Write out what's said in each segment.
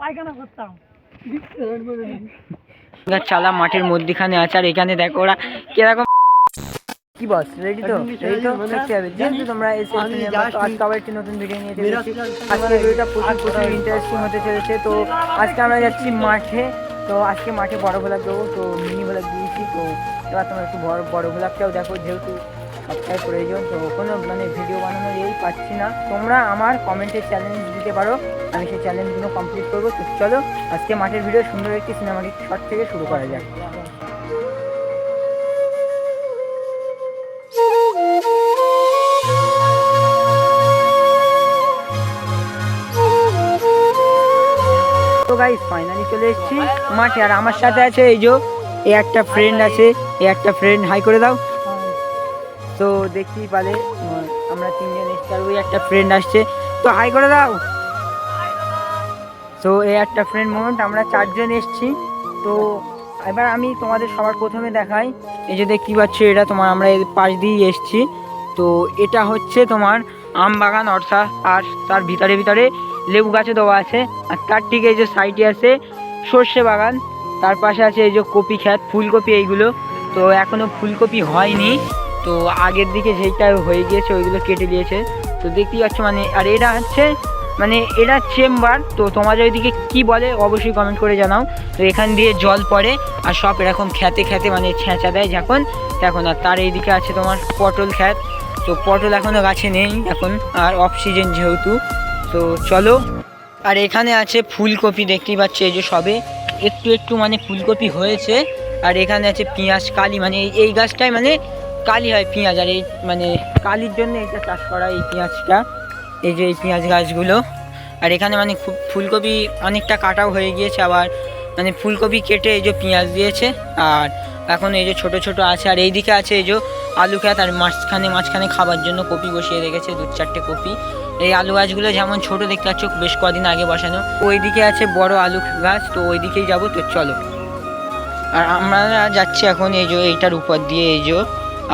পায়খানা করতাম চালা মাঠের মধ্যখানে আছে আর এখানে দেখো ওরা কীরকম কি বস রেডি তো? রেডি তো? দেখতে হবে যেহেতু তোমরা সিনেমা তো আজকে আবার একটি নতুন ভিডিও নিয়ে আজকে ভিডিওটা প্রচুর প্রচুর ইন্টারেস্টিং হতে চলেছে। তো আজকে আমরা যাচ্ছি মাঠে। তো আজকে মাঠে বড় ভোলাগ দেবো তো মিনি ভোলাগ দিয়েছি। তো এবার তোমরা একটু বড় বড় ভোলাগটাও দেখো যেহেতু সবটাই প্রয়োজন তো কোনো মানে ভিডিও বানানোর এই পাচ্ছি না। তোমরা আমার কমেন্টে চ্যালেঞ্জ দিতে পারো। আমি সেই চ্যালেঞ্জগুলো কমপ্লিট করব। তো চলো, আজকে মাঠের ভিডিও সুন্দর একটি সিনেমাটিক শট থেকে শুরু করা যাক। তো গাইস ফাইনালি চলে এসেছি মাঠে। আর আমার সাথে আছে এই যে, এই একটা ফ্রেন্ড আছে। এই একটা ফ্রেন্ড হাই করে দাও। তো দেখতেই পালে আমরা তিনজন এসেছি আর ওই একটা ফ্রেন্ড আসছে। তো হাই করে দাও। তো এই একটা ফ্রেন্ড মোমেন্ট আমরা চারজন এসছি। তো এবার আমি তোমাদের সবার প্রথমে দেখাই। এই যে দেখতেই পাচ্ছ, এটা তোমার আমরা এর পাশ দিয়েই এসছি। তো এটা হচ্ছে তোমার আম বাগান অর্থাৎ আর তার ভিতরে ভিতরে লেবু গাছে দেওয়া আছে। আর তার ঠিক এই যে সাইডে আছে সর্ষে বাগান। তার পাশে আছে এই যে কপি খ্যাত ফুলকপি এইগুলো। তো এখনও ফুলকপি হয়নি। তো আগের দিকে যেইটা হয়ে গিয়েছে, ওইগুলো কেটে দিয়েছে। তো দেখতেই পাচ্ছ মানে আর এটা হচ্ছে মানে এটা চেম্বার। তো তোমাদের ওইদিকে কি বলে, অবশ্যই কমেন্ট করে জানাও। তো এখান দিয়ে জল পড়ে, আর সব এরকম খ্যাতে খ্যাতে মানে ছেঁচা দেয় যখন, তখন আর তার এইদিকে আছে তোমার পটল খ্যাত তো পটল এখনও গাছে নেই এখন, আর অফ সিজন যেহেতু। তো চলো, আর এখানে আছে ফুলকপি, দেখতেই পাচ্ছ এই যে সবে। একটু একটু মানে ফুলকপি হয়েছে, আর এখানে আছে পেঁয়াজ, কালি মানে এই- গাছটায় মানে কালি হয় পেঁয়াজ আর এই মানে কালির জন্য এটা চাষ করা এই পেঁয়াজটা, এই যে এই পেঁয়াজ গাছগুলো। আর এখানে মানে খুব ফুলকপি অনেকটা কাটাও হয়ে গিয়েছে আবার মানে ফুলকপি কেটে এই যে পেঁয়াজ দিয়েছে। আর এখন এই যে ছোট ছোট আছে, আর এইদিকে আছে এই যে আলু খেত, আর মাঝখানে মাঝখানে খাবার জন্য কপি বসিয়ে রেখেছে, দু চারটে কপি। এই আলু গাছগুলো যেমন ছোট দেখতে পাচ্ছ, বেশ কদিন আগে বসানো। ওইদিকে আছে বড় আলু গাছ, তো ওইদিকেই যাব, তো চলো। আর আমরা যাচ্ছি এখন এই যে এইটার উপর দিয়ে, এই যে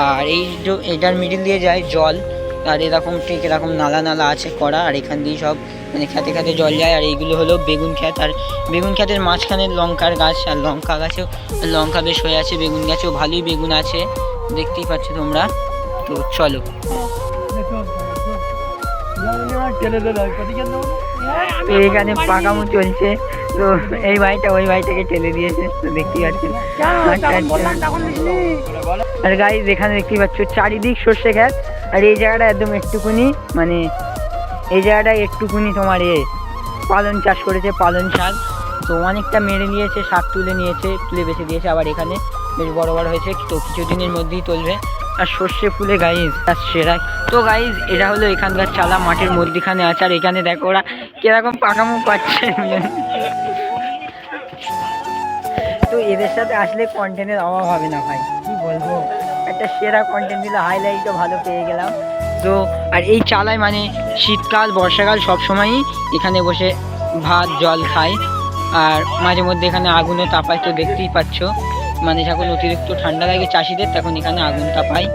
আর এই যে এটার মিডিল দিয়ে যায় জল আর এরকম ঠিক এরকম নালা নালা আছে করা আর এখান দিয়ে সব মানে খেতে খেতে জল যায় আর এইগুলো হলো বেগুন ক্ষেত আর বেগুন ক্ষেতের মাঝখানে লঙ্কার গাছ আর লঙ্কা গাছেও লঙ্কা বেশ হয়ে আছে বেগুন গাছেও ভালোই বেগুন আছে দেখতেই পাচ্ছ তোমরা তো চলো। তো এখানে পাকামো চলছে তো এই ভাইটা ওই ভাইটাকে ঠেলে দিয়েছে তো দেখতেই পাচ্ছেন আর গাইজ এখানে দেখতেই পাচ্ছ চারিদিক সর্ষে ক্ষেত। আর এই জায়গাটা একদম একটুকুনি মানে এই জায়গাটা একটুকুনি তোমার এ পালন চাষ করেছে, পালন শাক। তো অনেকটা মেরে নিয়েছে শাক তুলে নিয়েছে, তুলে বেছে দিয়েছে আবার এখানে। বেশ বড় বড় হয়েছে, তো কিছুদিনের মধ্যেই তুলবে। আর সর্ষে ফুলে গাইজ তার সেরা। তো গাইজ এটা হলো এখানকার চালা মাঠের মধ্যিখানে আছে আর এখানে দেখো ওরা কীরকম পাকামো পাচ্ছে। তো এদের সাথে আসলে কন্টেন্টের অভাব হবে না ভাই। বলব। একটা সেরা কন্টেন্ট দিলে হাইলাইটও ভালো পেয়ে গেলাম। তো, আর এই চালায় মানে শীতকাল, বর্ষাকাল সব সময়ই এখানে বসে ভাত, জল খায় আর মাঝে মধ্যে এখানে আগুনও তাপায়, তো দেখতেই পাচ্ছ। মানে যখন অতিরিক্ত ঠান্ডা লাগে চাষিদের, তখন এখানে আগুন তাপায়।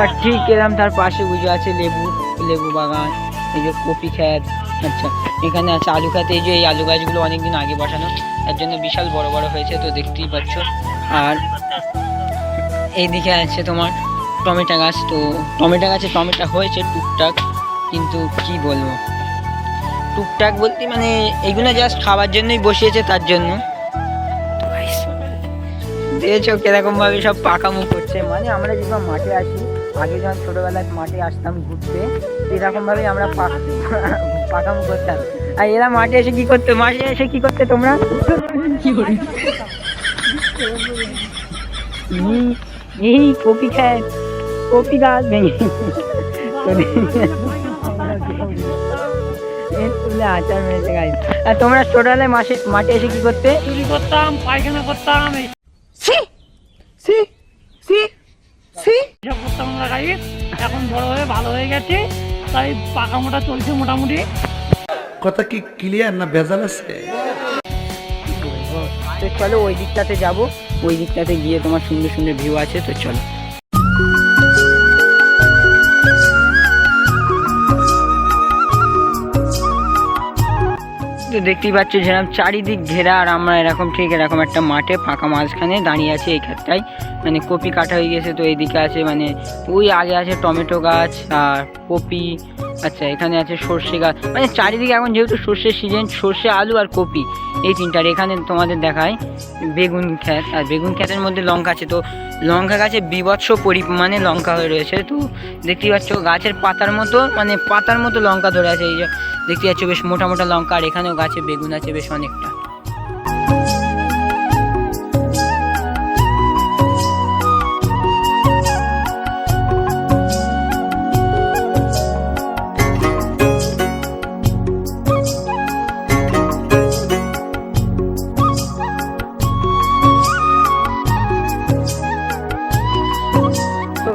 আর ঠিক এরম তার পাশে বুঝে আছে লেবু লেবু বাগান, এই যে কপি খ্যাত আচ্ছা এখানে আছে আলু এই যে এই আলু গাছগুলো অনেকদিন আগে বসানো, তার জন্য বিশাল বড় বড় হয়েছে, তো দেখতেই পাচ্ছ। আর এইদিকে আছে তোমার টমেটো গাছ, তো টমেটো গাছে টমেটো হয়েছে টুকটাক, কিন্তু কি বলব? টুকটাক বলতে মানে এগুলো জাস্ট খাওয়ার জন্যই বসিয়েছে, তার জন্য। দেখেছ কীরকম ভাবে সব পাকামো করছে। মানে আমরা যখন মাঠে আসি, আগে যখন ছোটবেলায় মাঠে আসতাম ঘুরতে এরকম ভাবে আমরা পা- পাকামো করতাম আর এরা মাঠে এসে কি করতে মাঠে এসে কি করতে তোমরা? এই কপি খায় কপি গাছ ভেঙে। আচার মেরেছে গাছ আর তোমরা ছোটবেলায় মাসে মাঠে এসে কি করতে? চুরি করতাম পায়খানা করতাম সি সি সি সি করতাম আমরা গাড়ি এখন বড় হয়ে ভালো হয়ে গেছে। তাই পাকা মোটা চলছে মোটামুটি। কথা কি ক্লিয়ার না ভেজাল আছে? তো চলো ওই দিকটাতে যাব ওই দিকটাতে গিয়ে তোমার সুন্দর সুন্দর ভিউ আছে তো চলো। তো দেখতেই পাচ্ছ যেরকম চারিদিক ঘেরা, আর আমরা এরকম ঠিক এরকম একটা মাঠে ফাঁকা মাঝখানে দাঁড়িয়ে আছি এই ক্ষেত্রটায় মানে কপি কাটা হয়ে গেছে তো এইদিকে আছে মানে ওই আগে আছে টমেটো গাছ আর কপি আচ্ছা এখানে আছে সর্ষে গাছ মানে চারিদিকে এখন যেহেতু সর্ষের সিজন সর্ষে, আলু আর কপি, এই তিনটার এখানে তোমাদের দেখায় বেগুন খ্যাত আর বেগুন খ্যাতের মধ্যে লঙ্কা আছে। তো লঙ্কা গাছে বিবৎস পরিমাণে লঙ্কা হয়ে রয়েছে। তো দেখতেই পাচ্ছ, গাছের পাতার মতো মানে পাতার মতো লঙ্কা ধরে আছে। এই যে দেখতে পাচ্ছ, বেশ মোটা মোটা লঙ্কা, আর এখানেও গাছে বেগুন আছে বেশ অনেকটা।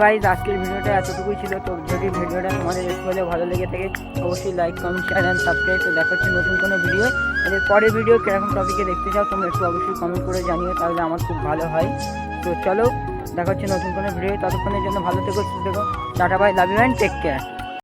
গাইজ আজকের ভিডিওটা এতটুকুই ছিল। তো যদি ভিডিওটা তোমাদের একটু হলে ভালো লেগে থাকে, অবশ্যই like comment share and subscribe তো দেখা হচ্ছে নতুন কোনো ভিডিও এর পরের ভিডিও কীরকম টপিকে দেখতে চাও, তোমরা একটু অবশ্যই কমেন্ট করে জানিও, তাহলে আমার খুব ভালো হয়। তো চলো দেখা হচ্ছে নতুন কোনো ভিডিও ততক্ষণের জন্য ভালো থেকো, সুস্থ থেকো। Tata bye love you and take care